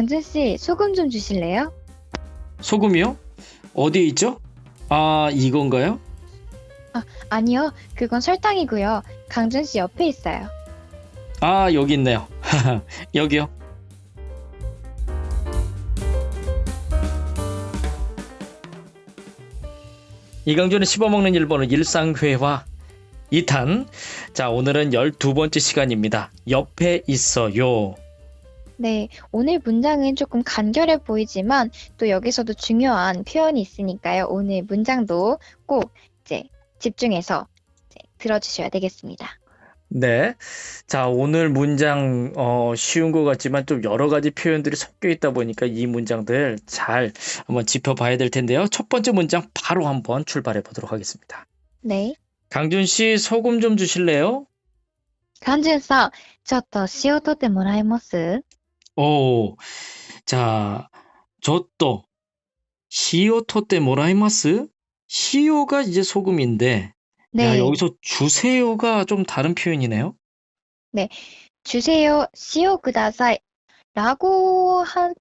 강준 씨, 소금 좀 주실래요? 소금이요? 어디에 있죠? 아, 이건가요? 아니요, 그건 설탕이고요. 강준 씨 옆에 있어요. 아, 여기 있네요. 여기요. 이강준의 씹어먹는 일본은 일상회화 2탄. 자, 오늘은 12번째 시간입니다. 옆에 있어요. 네, 오늘 문장은 조금 간결해 보이지만 또 여기서도 중요한 표현이 있으니까요. 오늘 문장도 꼭 이제 집중해서 이제 들어주셔야 되겠습니다. 네. 자, 오늘 문장, 어, 쉬운 것 같지만 좀 여러 가지 표현들이 섞여 있다 보니까 이 문장들 잘 한번 짚어봐야 될 텐데요. 첫 번째 문장 바로 한번 출발해 보도록 하겠습니다. 네, 강준 씨, 소금 좀 주실래요? 강준さん、ちょっと塩取ってもらえます 오, 자, 저또 시오 토때 모라이마스? 시오가 이제 소금인데, 야, 네, 여기서 주세요가 좀 다른 표현이네요. 주세요, 시오 구다사이 라고 하,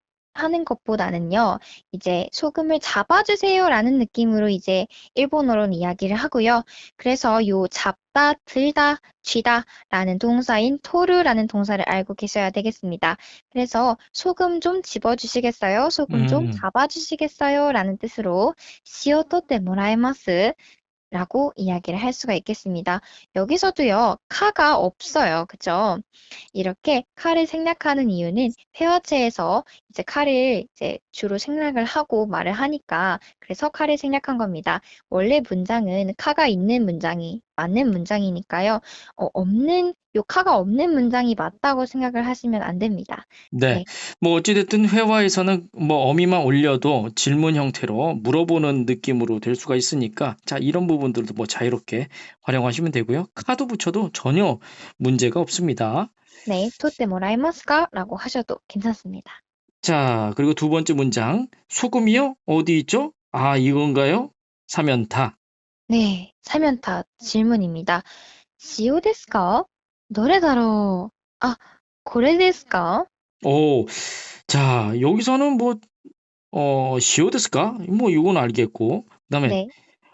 하는 것보다는요, 이제 소금을 잡아주세요라는 느낌으로 이제 일본어로는 이야기를 하고요. 그래서 요 잡다, 들다, 쥐다 라는 동사인 토르라는 동사를 알고 계셔야 되겠습니다. 그래서 소금 좀 집어주시겠어요? 소금 좀 음. 잡아주시겠어요? 라는 뜻으로 시오토테 모라에마스 라고 이야기를 할 수가 있겠습니다. 여기서도요, 카가 없어요. 그죠? 이렇게 카를 생략하는 이유는 회화체에서 이제 카를 이제 주로 생략을 하고 말을 하니까 그래서 카를 생략한 겁니다. 원래 문장은 카가 있는 문장이 맞는 문장이니까요. 어, 없는, 요 카가 없는 문장이 맞다고 생각을 하시면 안 됩니다. 네. 네. 뭐 어찌됐든 회화에서는 뭐 어미만 올려도 질문 형태로 물어보는 느낌으로 될 수가 있으니까 자, 이런 부분들도 뭐 자유롭게 활용하시면 되고요. 카드 붙여도 전혀 문제가 없습니다. 네, 토때 모라이마스까? 라고 하셔도 괜찮습니다. 자, 그리고 두 번째 문장. 소금이요? 어디 있죠? 아, 이건가요? 사면타. 네, 사면타 질문입니다. 塩ですかどれだろうあ、これですか 오, 자, 여기서는 뭐, 어, 시오데스까? 뭐, 이건 알겠고. 그다음에, 네,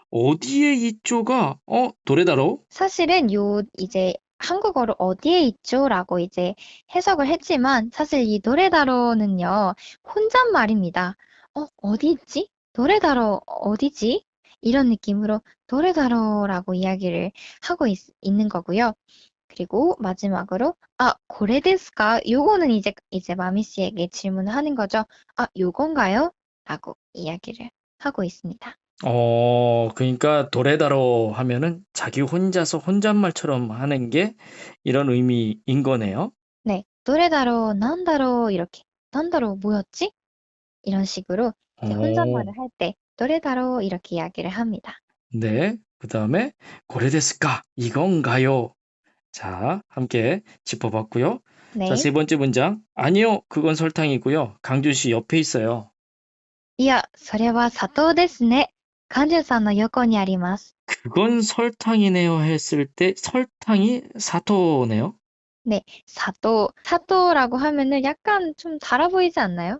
어디에 있죠가, 어, 도레다로? 사실은 요 이제 한국어로 어디에 있죠? 라고 이제 해석을 했지만 사실 이 도레다로는요 혼잣말입니다. 어, 어디 있지? 도레다로 어디지? 이런 느낌으로 도레다로라고 이야기를 하고 있, 있는 거고요. 그리고 마지막으로 아, 고레 데스까? 요거는 이제 이제 마미 씨에게 질문을 하는 거죠. 아, 요건가요? 라고 이야기를 하고 있습니다. 어, 그러니까 도레다로 하면은 자기 혼자서 혼잣말처럼 하는 게 이런 의미인 거네요. 네, 도레다로, 난다로 이렇게 난다로 뭐였지? 이런 식으로 어, 혼잣말을 할 때 도레다로 이렇게 이야기를 합니다. 네. 그다음에, 고레데스까? 이건가요? 자, 함께 짚어봤고요. 자, 네. 세 번째 문장. 아니요, 그건 설탕이고요. 강준 씨 옆에 있어요. いや、それは砂糖ですね。カンジュンさんの横にあります。 그건 설탕이네요 했을 때 설탕이 사토네요. 네, 사토. 사토라고 하면은 약간 좀 달아 보이지 않나요?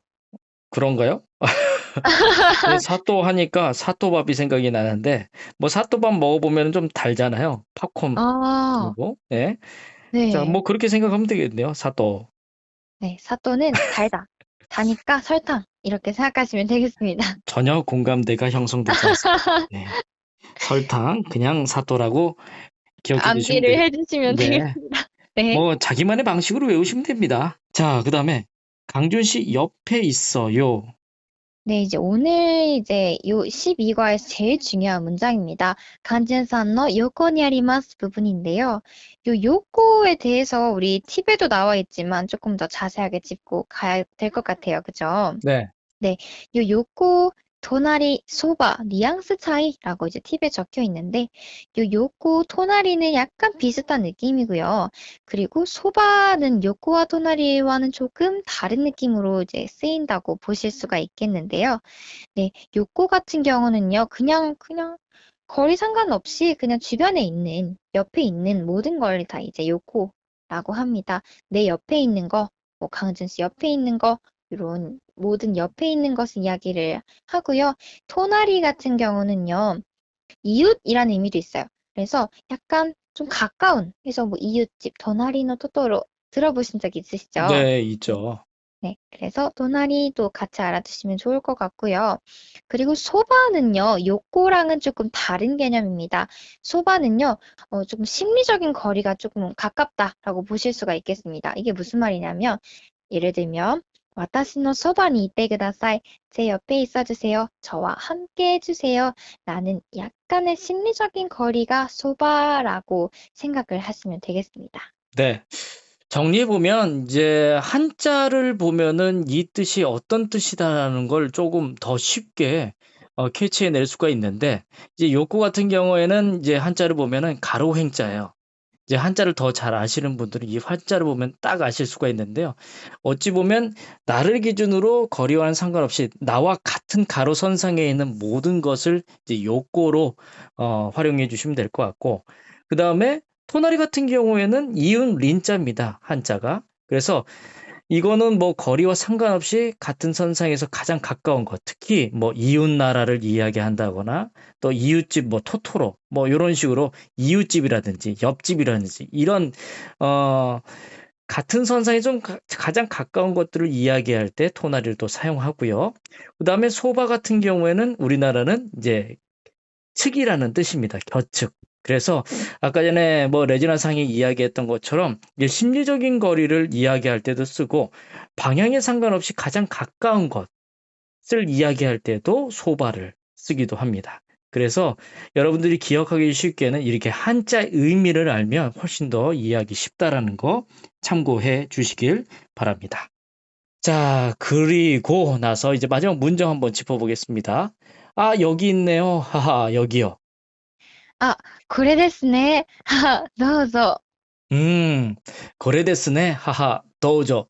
그런가요? 근데 사토 하니까 사토밥이 생각이 나는데 뭐 사토밥 먹어보면 좀 달잖아요. 팝콘 아, 그리고 네. 자, 네. 뭐 그렇게 생각하면 되겠네요. 사토. 네, 사토는 달다. 다니까 설탕. 이렇게 생각하시면 되겠습니다. 전혀 공감대가 형성되지 않습니다. 네. 설탕 그냥 사토라고 기억해 주시면 암기를 돼요. 해주시면 네. 되겠습니다. 네. 뭐 자기만의 방식으로 외우시면 됩니다. 자, 그다음에 강준 씨 옆에 있어요. 네, 이제 오늘 이제 요 12과에서 제일 중요한 문장입니다. 간젠산의 요코니 아리마스 부분인데요. 요 요코에 대해서 우리 팁에도 나와 있지만 조금 더 자세하게 짚고 가야 될 것 같아요. 그죠? 네. 요 요코 토나리 소바 뉘앙스 차이라고 이제 팁에 적혀 있는데 요 요코 토나리는 약간 비슷한 느낌이고요. 그리고 소바는 요코와 토나리와는 조금 다른 느낌으로 이제 쓰인다고 보실 수가 있겠는데요. 네, 요코 같은 경우는요. 그냥 그냥 거리 상관없이 그냥 주변에 있는 옆에 있는 모든 걸 다 이제 요코라고 합니다. 내 옆에 있는 거, 뭐 강준 씨 옆에 있는 거, 이런 모든 옆에 있는 것을 이야기를 하고요. 토나리 같은 경우는요. 이웃이라는 의미도 있어요. 그래서 약간 좀 가까운, 그래서 뭐 이웃집, 도나리노 토토로 들어보신 적 있으시죠? 네, 있죠. 네, 그래서 도나리도 같이 알아두시면 좋을 것 같고요. 그리고 소바는요, 요코랑은 조금 다른 개념입니다. 소바는요, 어, 조금 심리적인 거리가 조금 가깝다라고 보실 수가 있겠습니다. 이게 무슨 말이냐면, 예를 들면, 와타시노 소바니 이때 그다사이. 제 옆에 있어주세요. 저와 함께 해주세요. 나는 약간의 심리적인 거리가 소바라고 생각을 하시면 되겠습니다. 네. 정리해보면 이제 한자를 보면은 이 뜻이 어떤 뜻이다라는 걸 조금 더 쉽게 어, 캐치해낼 수가 있는데 이제 요코 같은 경우에는 이제 한자를 보면은 가로행자예요. 이제 한자를 더 잘 아시는 분들은 이 한자를 보면 딱 아실 수가 있는데요. 어찌 보면 나를 기준으로 거리와는 상관없이 나와 같은 가로선상에 있는 모든 것을 이제 요코로 어, 활용해 주시면 될 것 같고 그 다음에 토나리 같은 경우에는 이은 린자입니다. 한자가. 그래서 이거는 뭐 거리와 상관없이 같은 선상에서 가장 가까운 것, 특히 뭐 이웃 나라를 이야기한다거나 또 이웃집 뭐 토토로 뭐 이런 식으로 이웃집이라든지 옆집이라든지 이런 어 같은 선상에 좀 가, 장 가까운 것들을 이야기할 때 토나리를 또 사용하고요. 그다음에 소바 같은 경우에는 우리나라는 이제 측이라는 뜻입니다. 곁측. 그래서 아까 전에 뭐 레지나 상이 이야기했던 것처럼 심리적인 거리를 이야기할 때도 쓰고 방향에 상관없이 가장 가까운 것을 이야기할 때도 소바를 쓰기도 합니다. 그래서 여러분들이 기억하기 쉽게는 이렇게 한자 의미를 알면 훨씬 더 이해하기 쉽다라는 거 참고해 주시길 바랍니다. 자, 그리고 나서 이제 마지막 문장 한번 짚어보겠습니다. 아, 여기 있네요. 하하, 여기요. あ、これですね。はは、どうぞ。 음, 거래됐으네. 하하, 더우죠.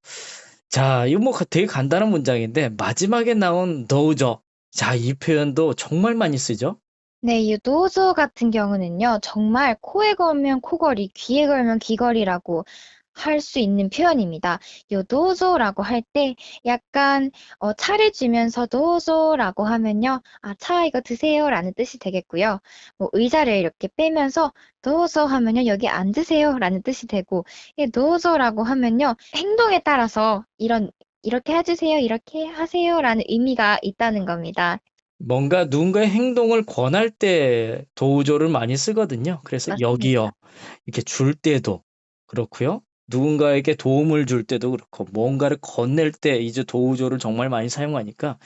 자, 이거 뭐 되게 간단한 문장인데 마지막에 나온 더우죠. 자, 이 표현도 정말 많이 쓰죠. 네, 이 도저 같은 경우는요, 정말 코에 걸면 코걸이, 귀에 걸면 귀걸이라고 할 수 있는 표현입니다. 요 도저라고 할 때 약간 어, 차를 주면서 도저라고 하면요, 아, 차 이거 드세요 라는 뜻이 되겠고요. 뭐 의자를 이렇게 빼면서 도저 하면요, 여기 앉으세요 라는 뜻이 되고, 이 도저라고 하면요, 행동에 따라서 이런 이렇게 해주세요, 이렇게 하세요 라는 의미가 있다는 겁니다. 뭔가 누군가의 행동을 권할 때 도우조를 많이 쓰거든요. 그래서 맞습니다. 여기요. 이렇게 줄 때도 그렇고요. 누군가에게 도움을 줄 때도 그렇고 뭔가를 건넬 때 이제 도우조를 정말 많이 사용하니까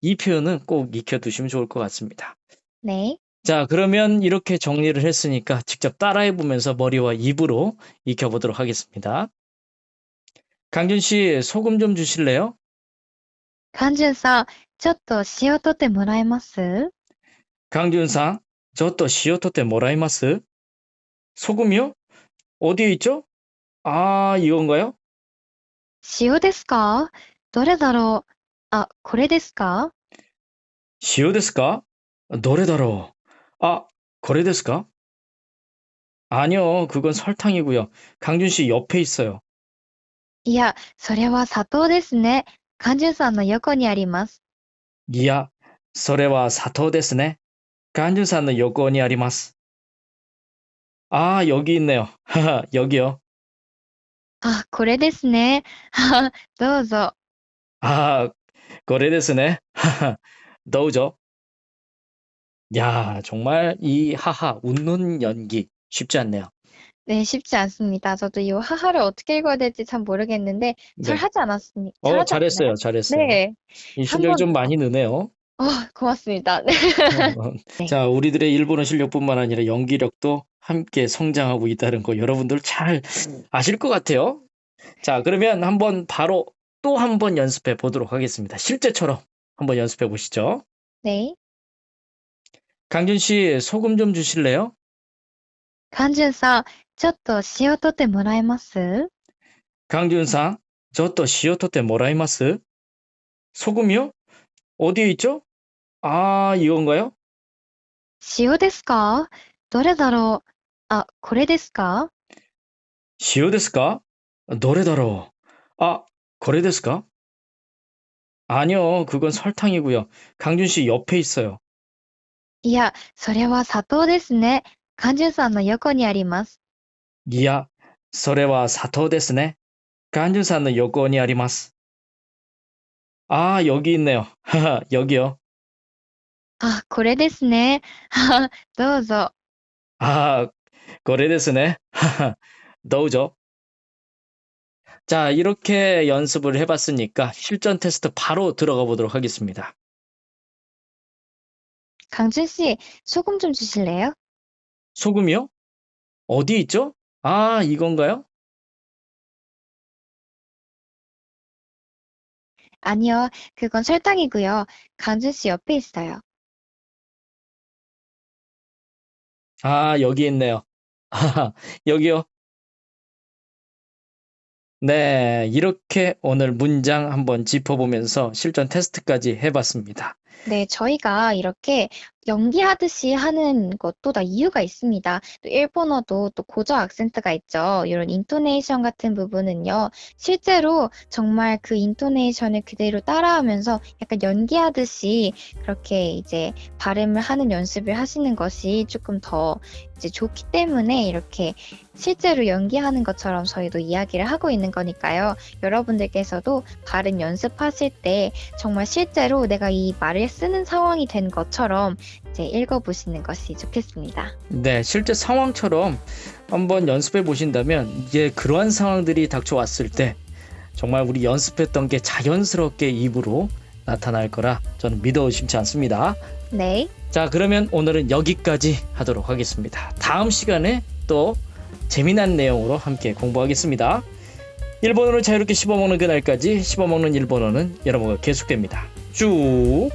이 표현은 꼭 익혀두시면 좋을 것 같습니다. 네. 자, 그러면 이렇게 정리를 했으니까 직접 따라해 보면서 머리와 입으로 익혀보도록 하겠습니다. 강준 씨, 소금 좀 주실래요? カンジュンさん、ちょっと塩取ってもらえます 강준상, 저또 시어 토때 뭐라이마스? 소금이요? 어디에 있죠? 아, 이건가요? 塩ですかどれだろうあ、これですか 시오 ですか? 노래다로. 아, 거래 ですか? 아니요, 그건 설탕이고요. 강준 씨 옆에 있어요. いや、それは砂糖ですね。カンジュンさんの横にあります。 이야, それは砂糖ですね. 강준산의 요건이 아리마스. 아, 여기 있네요. 하하, 여기요. あ、これですね。はは、どうぞ。 아, 거래 ですね. 하하, 넣으죠. 야, 정말 이 하하, 웃는 연기 쉽지 않네요. 네, 쉽지 않습니다. 저도 이 하하를 어떻게 읽어야 될지 참 모르겠는데 잘 네. 하지 않았습니까? 어, 잘하지 잘했어요, 않나요? 잘했어요. 네. 이 실력이 한번- 좀 많이 느네요. 어, 고맙습니다. 네. 어, 네. 자, 우리들의 일본어 실력뿐만 아니라 연기력도 함께 성장하고 있다는 거 여러분들 잘 아실 것 같아요. 자, 그러면 한번 바로 또 한 번 연습해 보도록 하겠습니다. 실제처럼 한번 연습해 보시죠. 네. 강준 씨, 소금 좀 주실래요? カンジュンさん、ちょっと塩取ってもらえます 강준상, 저또 시오토테 모라이마스? 소금이요? 어디에 있죠? 아, 이건가요? 塩ですかどれだろう あ、これですか 시오 ですか? 노래다로. 아, 거래 ですか? 아니요, 그건 설탕이고요. 강준 씨 옆에 있어요. いや、それは砂糖ですね。カンジュンさんの横にあります。 이야, それは砂糖ですね. 간준산의 요건이 あります. 아, 여기 있네요. 하하, 여기요. あ、これですね。はは、どうぞ。 아, これですね. 하하, 넣으죠. 자, 이렇게 연습을 해봤으니까 실전 테스트 바로 들어가 보도록 하겠습니다. 강준 씨, 소금 좀 주실래요? 소금이요? 어디 있죠? 아, 이건가요? 아니요, 그건 설탕이고요. 강준 씨 옆에 있어요. 아, 여기 있네요. 하하, 여기요. 네, 이렇게 오늘 문장 한번 짚어보면서 실전 테스트까지 해봤습니다. 네, 저희가 이렇게 연기하듯이 하는 것도 다 이유가 있습니다. 또 일본어도 또 고저 악센트가 있죠. 이런 인토네이션 같은 부분은요, 실제로 정말 그 인토네이션을 그대로 따라하면서 약간 연기하듯이 그렇게 이제 발음을 하는 연습을 하시는 것이 조금 더 이제 좋기 때문에 이렇게 실제로 연기하는 것처럼 저희도 이야기를 하고 있는 거니까요. 여러분들께서도 발음 연습하실 때 정말 실제로 내가 이 말을 쓰는 상황이 된 것처럼 이제 읽어보시는 것이 좋겠습니다. 네, 실제 상황처럼 한번 연습해 보신다면 이제 그러한 상황들이 닥쳐왔을 때 정말 우리 연습했던 게 자연스럽게 입으로 나타날 거라 저는 믿어 의심치 않습니다. 네, 자, 그러면 오늘은 여기까지 하도록 하겠습니다. 다음 시간에 또 재미난 내용으로 함께 공부하겠습니다. 일본어를 자유롭게 씹어먹는 그날까지 씹어먹는 일본어는 여러분과 계속됩니다. 쭉!